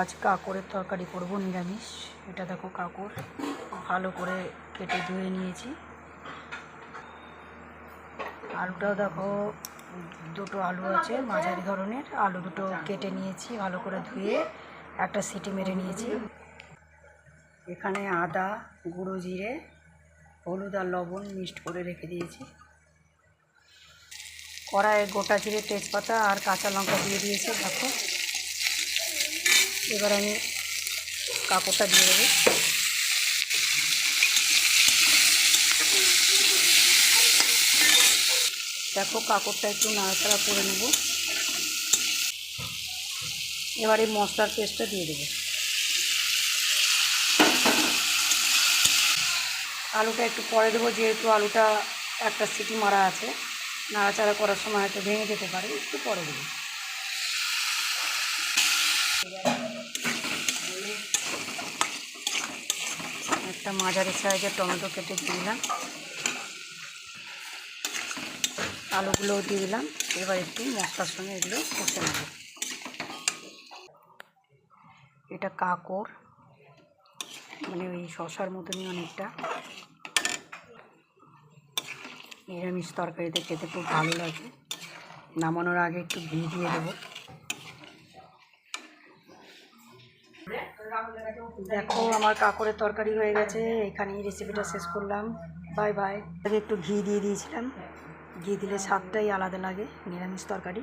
আজ কাকরের তরকারি করব, নিরামিষ। এটা দেখো কাকর। ভালো করে কেটে ধুয়ে নিয়েছি। আলুটাও দেখো, দুটো আলু আছে, মাঝারি ধরনের। আলু দুটো কেটে নিয়েছি, ভালো করে ধুয়ে একটা সিটি মেরে নিয়েছি। এখানে আদা, গুঁড়ো জিরে, হলুদ আর লবণ মিক্সড করে রেখে দিয়েছি। কড়াইয়ে গোটা জিরে তেজপাতা আর কাঁচা লঙ্কা দিয়ে দিয়েছি, দেখো। এবার আমি কাপড়টা দিয়ে দেবো। দেখো কাপড়টা একটু নাড়াচাড়া করে নেব। এবার এই মশলার পেস্টটা দিয়ে দেবো। আলুটা একটু পরে দেবো, যেহেতু আলুটা একটা সিটি মারা আছে। নাড়াচাড়া করার সময় হয়তো ভেঙে যেতে পারে, একটু পরে দেবো। একটা মাঝারি সাইজের টমেটো কেটে দিলাম। আলুগুলোও দিয়ে দিলাম। এবার একটু মশলার সঙ্গে এগুলো কষে নেব। এটা কাকর মানে ওই শশার মতনই অনেকটা। নিরামিষ তরকারিতে খেতে খুব ভালো লাগে। নামানোর আগে একটু ঘি দিয়ে দেবো। দেখো, আমার কাকরের তরকারি হয়ে গেছে। এখানেই রেসিপিটা শেষ করলাম। বাই বাই একটু ঘি দিয়ে দিয়েছিলাম। ঘি দিলে স্বাদটাই আলাদা লাগে, নিরামিষ তরকারি।